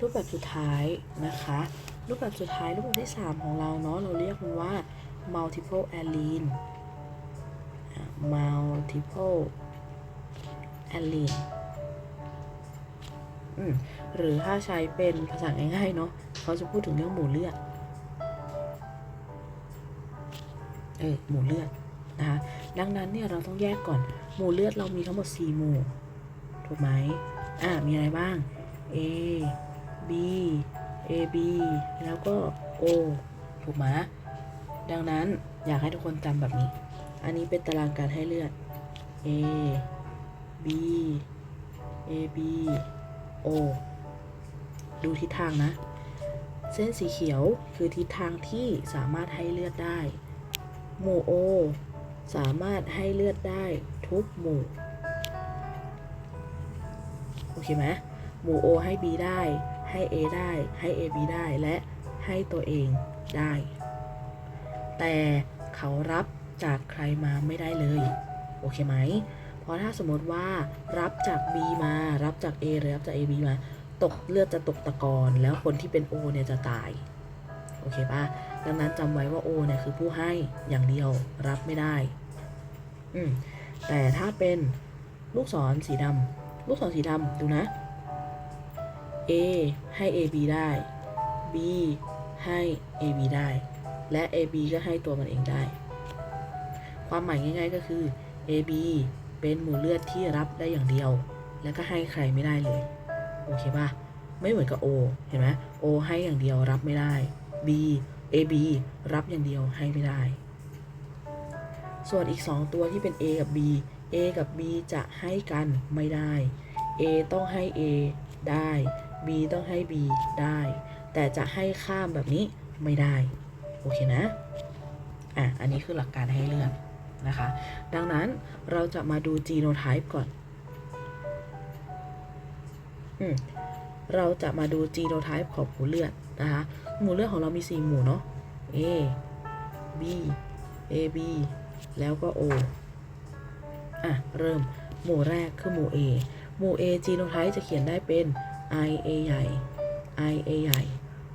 รูปแบบสุดท้ายนะคะ รูปแบบสุดท้ายรูปแบบที่ 3 ของเราเนาะเราเรียกมันว่า multiple allele multiple allele อืมหรือถ้าใช้เป็นภาษาง่ายๆเนาะเขาจะพูดถึงเรื่องหมู่เลือดเออหมู่เลือดนะคะดังนั้นเนี่ยเราต้องแยกก่อนหมู่เลือดเรามีทั้งหมด 4 หมู่ ถูกไหมอ่ามีอะไรบ้าง A B A B แล้วก็ O ถูกไหมดังนั้นอยากให้ทุกคนจำแบบนี้ อันนี้เป็นตารางการให้เลือด A B A B O ดูทิศทางนะ เส้นสีเขียวคือทิศทางที่สามารถให้เลือดได้ หมู่ O สามารถให้เลือดได้ทุกหมู่ โอเคไหมหมู่ O ให้ B ได้ ให้ A ได้ ให้ AB ได้และให้ตัวเองได้ แต่เขารับจากใครมาไม่ได้เลย โอเคไหม เพราะถ้าสมมติว่ารับจาก B มา รับจาก A หรือรับจาก AB มา ตกเลือดจะตกตะกอนแล้วคนที่เป็น O เนี่ยจะตาย โอเคปะดังนั้นจำไว้ว่า O เนี่ยคือผู้ให้อย่างเดียวรับไม่ได้ อืมแต่ถ้าเป็นลูกศรสีดำลูกศรสีดำดูนะ A ให้ AB ได้ B ให้ AB ได้ และ AB ก็ให้ตัวมันเองได้ ความหมายง่าย ๆ ก็คือ AB เป็นหมู่เลือดที่รับได้อย่างเดียว แล้วก็ให้ใครไม่ได้เลย โอเคป่ะ ไม่เหมือนกับ O เห็นไหม O ให้อย่างเดียวรับไม่ได้ B AB รับอย่างเดียวให้ไม่ได้ ส่วนอีก 2 ตัวที่เป็น A กับ B A กับ B จะให้กันไม่ได้ A ต้องให้ A ได้ B ต้องให้ B ได้ แต่จะให้ข้ามแบบนี้ไม่ได้ โอเคนะ อะ อันนี้คือหลักการให้เลือดนะคะ ดังนั้นเราจะมาดู genotype ก่อน อืม เราจะมาดู genotype ของหมู่เลือดนะคะ หมู่เลือดของเรามี 4 หมู่เนาะ A B A B แล้วก็ O อะ เริ่ม หมู่แรกคือหมู่ A หมู่ A genotype จะเขียนได้เป็น I A ใหญ่ I A ใหญ่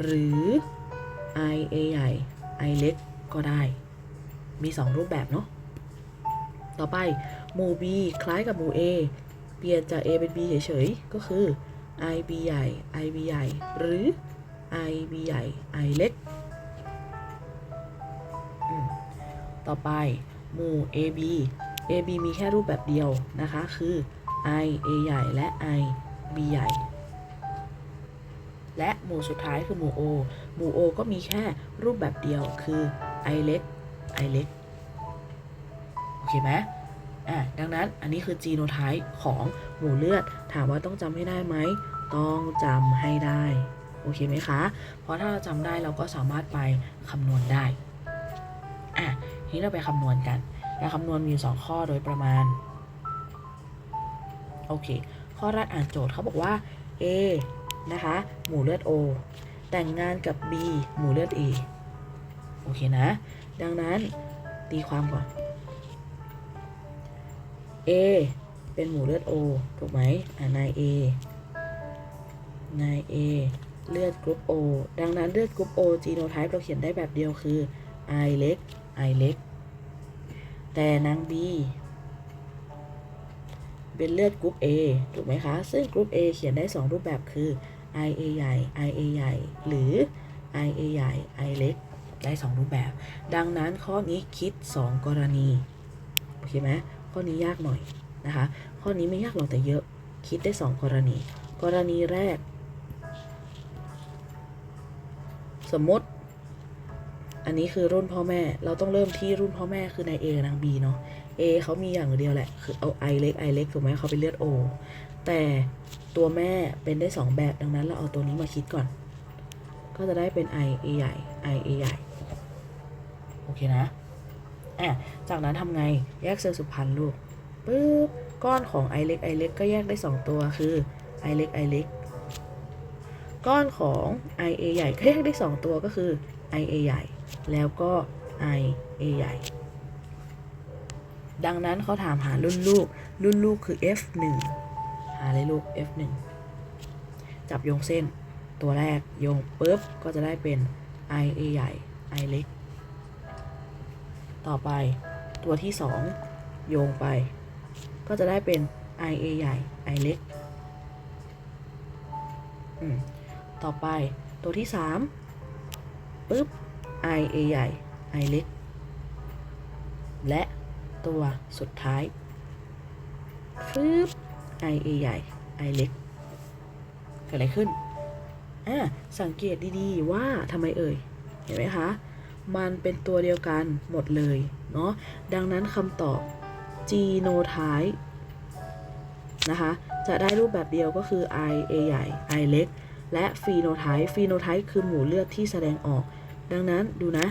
หรือ I A ใหญ่ I เล็กก็ได้ มี 2 รูปแบบเนาะ ต่อไป หมู่ B คล้ายกับหมู่ A เปลี่ยนจาก A เป็น B เฉยๆ ก็คือ I B ใหญ่ I B ใหญ่ หรือ I B ใหญ่ I เล็ก ต่อไป หมู่ A B A B มีแค่รูปแบบเดียวนะคะ คือ I A ใหญ่และ I B ใหญ่ และหมู่สุดท้ายคือหมู่ O หมู่ O ก็มีแค่รูปแบบเดียวคือ I เล็ก I เล็ก โอเคไหมอะดังนั้นอันนี้คือ genotype ของหมู่เลือด ถามว่าต้องจำให้ได้ไหม ต้องจำให้ได้ โอเคไหมคะ เพราะถ้าเราจำได้เราก็สามารถไปคำนวณได้ อะทีนี้เราไปคำนวณกันการคำนวณมีอยู่สองข้อโดยประมาณ โอเค ข้อแรกอ่านโจทย์เขาบอกว่า A นะคะ หมู่เลือด O แต่งงานกับ B หมู่เลือด A โอเคนะ ดังนั้นตีความก่อน A เป็นหมู่เลือด O ถูกไหมอ่านาย A นาย A เลือดกรุ๊ป O ดังนั้นเลือดกรุ๊ป O genotype เราเขียนได้แบบเดียวคือ I เล็ก I เล็ก แต่นาง B เป็นเลือดกรุ๊ป A ถูกไหมคะ ซึ่งกรุ๊ป A เขียนได้ 2 รูปแบบคือ IA ใหญ่ IA ใหญ่ หรือ IA ใหญ่ I เล็ก ได้ 2 รูปแบบ ดังนั้นข้อนี้คิด 2 กรณี โอเคไหมข้อนี้ยากหน่อยนะคะ ข้อนี้ไม่ยากหรอกแต่เยอะ คิดได้ 2 กรณี กรณีแรก สมมติ อันนี้คือรุ่นพ่อแม่ เราต้องเริ่มที่รุ่นพ่อแม่คือนาย A กับนาง B เนาะ A เขามีอย่างเดียวแหละ คือเอา I เล็ก I เล็กถูกไหมเขาเป็นเลือด O แต่ตัวแม่เป็นได้ 2 แบบดังนั้นเราเอาตัวนี้มาคิดก่อน ก็จะได้เป็น I A ใหญ่ I A ใหญ่ โอเคนะอะจากนั้นทำไงแยกเซลล์สุพรรณลูกปึ๊บก้อนของ I เล็ก I เล็กก็แยกได้ 2 ตัวคือ I เล็ก I เล็กก้อนของ I A ใหญ่ก็แยกได้ 2 ตัวก็คือ I A ใหญ่ แล้วก็ I A ใหญ่ ดังนั้นเขาถามหารุ่นลูก รุ่นลูกคือ F1 หาเลยลูก F1 จับโยงเส้น ตัวแรกโยงปุ๊บ ก็จะได้เป็น i a ใหญ่ i เล็ก ต่อไปตัวที่ 2 โยงไป ก็จะได้เป็น i a ใหญ่ i เล็กต่อไปตัวที่ 3ปุ๊บ i a ใหญ่ i เล็ก และตัวสุดท้ายฟึบ i a ใหญ่ i เล็ก เกิดอะไรขึ้นอ่าสังเกตดีๆว่าทำไมเอ่ย เห็นไหมคะ มันเป็นตัวเดียวกันหมดเลยเนาะ ดังนั้นคำตอบ genotype นะคะ จะได้รูปแบบเดียวก็คือ i a ใหญ่ i เล็ก และ phenotype phenotype คือหมู่เลือดที่แสดงออก ดังนั้นดูนะ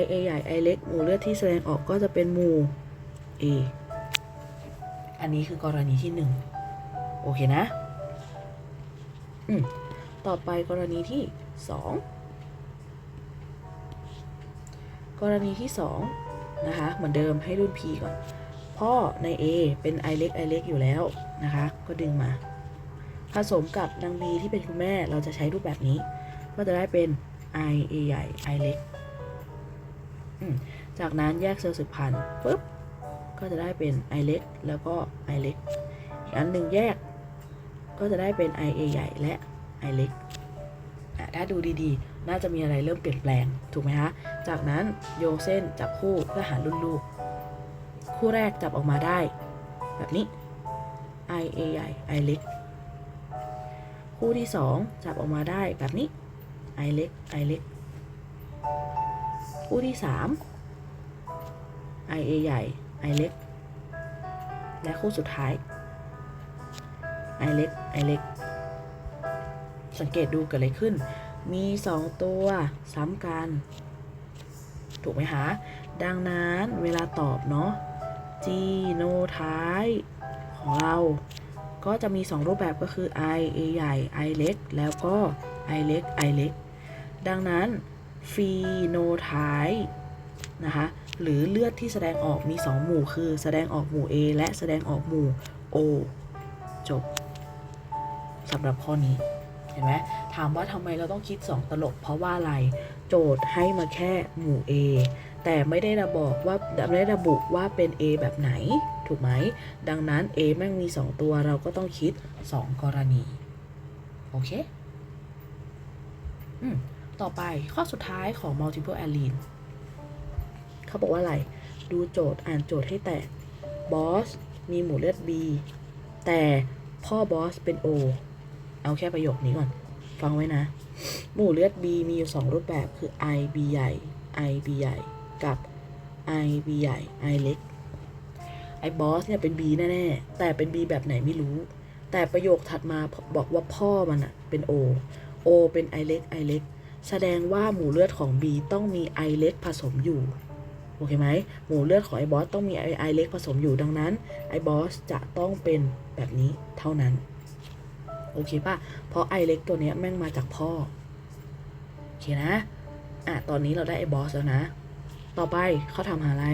i a ใหญ่ i เล็กหมู่เลือดที่แสดงออกก็จะเป็นหมู่ a อันนี้คือกรณีที่ 1 โอเคนะ อืม ต่อไปกรณีที่ 2 กรณีที่ 2 นะคะ เหมือนเดิมให้รุ่น P ก่อน พ่อใน A เป็น i เล็ก i เล็กอยู่แล้วนะคะ ก็ดึงมา ผสมกับนาง B ที่เป็นคุณแม่เราจะใช้รูปแบบนี้ ก็จะได้เป็น i a ใหญ่ i เล็ก จากนั้นแยกเซลล์สืบพันธุ์ปุ๊บ ก็จะได้เป็น i เล็ก แล้วก็ i เล็ก อีกอันหนึ่งแยก ก็จะได้เป็น i a ใหญ่และ i เล็กถ้าดูดีๆ น่าจะมีอะไรเริ่มเปลี่ยนแปลง ถูกไหมคะ จากนั้นโยเส้นจับคู่เพื่อหารุ่นลูก คู่แรกจับออกมาได้ แบบนี้ i a ใหญ่ i เล็ก คู่ที่ 2 จับออกมาได้แบบนี้ i เล็ก i เล็ก คู่ที่3 i a ใหญ่ i เล็ก และคู่สุดท้าย i เล็ก i เล็ก สังเกตดูเกิดอะไรขึ้น มี2ตัวซ้ำกัน ถูกไหมคะ ดังนั้นเวลาตอบเนาะ genotype ของเราก็จะมี 2 รูปแบบก็คือ i a ใหญ่ i เล็ก แล้วก็ i เล็ก i เล็ก ดังนั้น phenotype นะคะหรือเลือดที่แสดงออกมี 2 หมู่คือแสดงออกหมู่ A และแสดงออกหมู่ O จบสำหรับข้อนี้ เห็นไหมถามว่าทำไมเราต้องคิด 2 ตลบ เพราะว่าอะไร โจทย์ให้มาแค่หมู่ A แต่ไม่ได้ระบอกว่าไม่ได้ระบุว่าเป็น A แบบไหน ถูกไหม ดังนั้น A แม่งมี 2 ตัวเราก็ต้องคิด 2 กรณี โอเค อืม ต่อไปข้อสุดท้ายของ multiple allele เขาบอกว่าอะไร ดูโจทย์อ่านโจทย์ให้แตกบอสมีหมู่เลือด B แต่พ่อบอสเป็น O เอาแค่ประโยคนี้ก่อน ฟังไว้นะ หมู่เลือด B มีอยู่ 2 รูปแบบคือ I B ใหญ่ I B ใหญ่กับ I B ใหญ่ I เล็กไอ้บอสเนี่ยเป็น B แน่ๆ แต่เป็น B แบบไหนไม่รู้ แต่ประโยคถัดมาบอกว่าพ่อมันอะเป็น O O เป็น I เล็ก I เล็ก แสดงว่าหมู่เลือดของ B ต้องมี I เล็กผสมอยู่ โอเคไหม หมู่เลือดของไอบอสต้องมี I, I เล็กผสมอยู่ดังนั้นไอบอสจะต้องเป็นแบบนี้เท่านั้น โอเคป่ะ เพราะ I เล็กตัวเนี้ยแม่งมาจากพ่อ โอเคนะ อะ ตอนนี้เราได้ไอบอสแล้วนะ ต่อไปเขาทำอะไร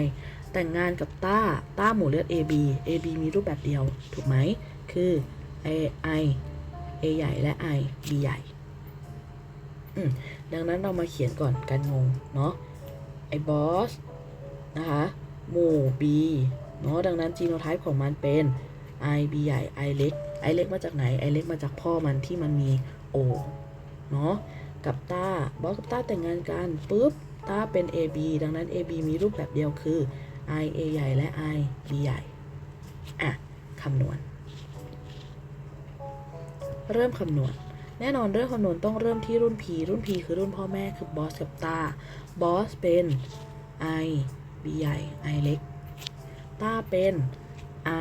แต่งงานกับต้า ต้าหมู่เลือด AB AB มีรูปแบบเดียว ถูกไหม คือ A I A ใหญ่และ I B ใหญ่ ดังนั้นเรามาเขียนก่อนกันงงเนาะไอ้บอสนะคะหมู่ B เนาะดังนั้น genotype ของมันเป็น I B ใหญ่ I เล็ก I เล็กมาจากไหน I เล็กมาจากพ่อมันที่มันมี O เนาะกับตาบอสกับตาแต่งงานกันปุ๊บตาเป็น AB ดังนั้น AB มีรูปแบบเดียวคือ I A ใหญ่และ I B ใหญ่อะคำนวณ เริ่มคำนวณ แน่นอนเรื่องคำนวณต้องเริ่มที่รุ่น P รุ่น P คือรุ่นพ่อแม่คือบอสกับตาบอสเป็น I B ใหญ่ I เล็กตาเป็น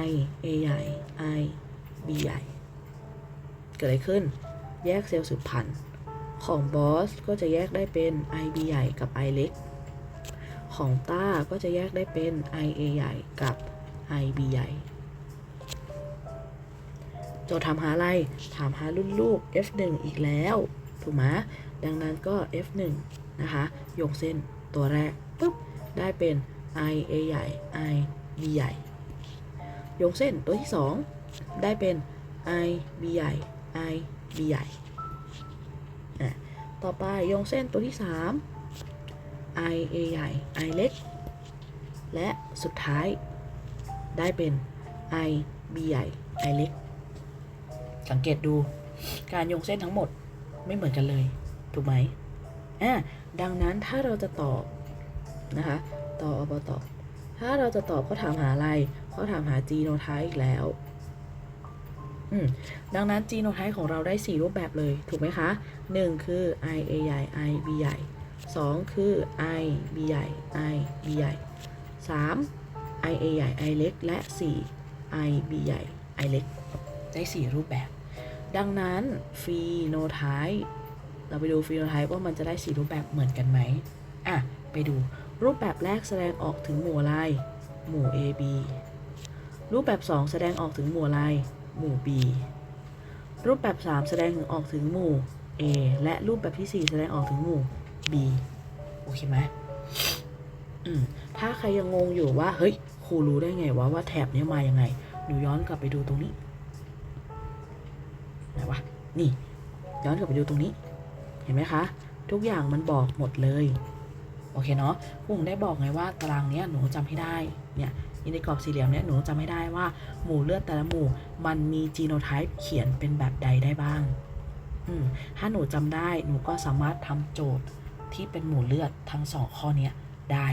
I A ใหญ่ I B ใหญ่ เกิดอะไรขึ้น แยกเซลล์สืบพันธุ์ของบอสก็จะแยกได้เป็น I B ใหญ่กับ I เล็ก ของต้าก็จะแยกได้เป็น I A ใหญ่กับ I B ใหญ่ โจทย์ถามหาอะไร ถามหารุ่นลูก F1 อีกแล้ว ถูกไหมดังนั้นก็ F1 นะคะโยงเส้นตัวแรกปุ๊บ ได้เป็น I A ใหญ่ I B ใหญ่ โยงเส้นตัวที่ 2 ได้เป็น I B ใหญ่ I B ใหญ่ต่อไปโยงเส้นตัวที่ 3 I A ใหญ่ I เล็ก และสุดท้ายได้เป็น I B ใหญ่ I เล็ก สังเกตดู การโยงเส้นทั้งหมดไม่เหมือนกันเลย ถูกไหมอะดังนั้นถ้าเราจะตอบนะคะตอบอบตอบถ้าเราจะตอบเขาถามหาอะไรเขาถามหา genotype อีกแล้วดังนั้น genotype ของเราได้ 4 รูปแบบเลย ถูกไหมคะ 1 คือ I A ใหญ่ I B ใหญ่ 2 คือ I B ใหญ่ I B ใหญ่ 3 I A ใหญ่ I เล็ก และ 4 I B ใหญ่ I เล็ก ได้ 4 รูปแบบ ดังนั้น phenotype เราไปดู phenotype ว่ามันจะได้4รูปแบบเหมือนกันไหมอะ ไปดูรูปแบบแรกแสดงออกถึงหมู่อะไรหมู่ A B รูปแบบ 2 แสดงออกถึงหมู่อะไรหมู่ B รูปแบบ 3 แสดงถึงออกถึงหมู่ A และรูปแบบที่ 4 แสดงออกถึงหมู่ B โอเคไหมอืมถ้าใครยังงงอยู่ว่า เฮ้ยครูรู้ได้ไงว่าว่าแถบนี้มายังไง หนูย้อนกลับไปดูตรงนี้ ไหนวะนี่ ย้อนกลับไปดูตรงนี้ เห็นไหมคะ ทุกอย่างมันบอกหมดเลย โอเคเนาะครูผมได้บอกไงว่าตารางเนี้ยหนูจำให้ได้ เนี่ยอินในกรอบสี่เหลี่ยมเนี้ยหนูจำให้ได้ว่าหมู่เลือดแต่ละหมู่ มันมีจีโนไทป์เขียนเป็นแบบใดได้บ้างอืมถ้าหนูจำได้หนูก็สามารถทำโจทย์ที่เป็นหมู่เลือดทั้งสองข้อเนี้ยได้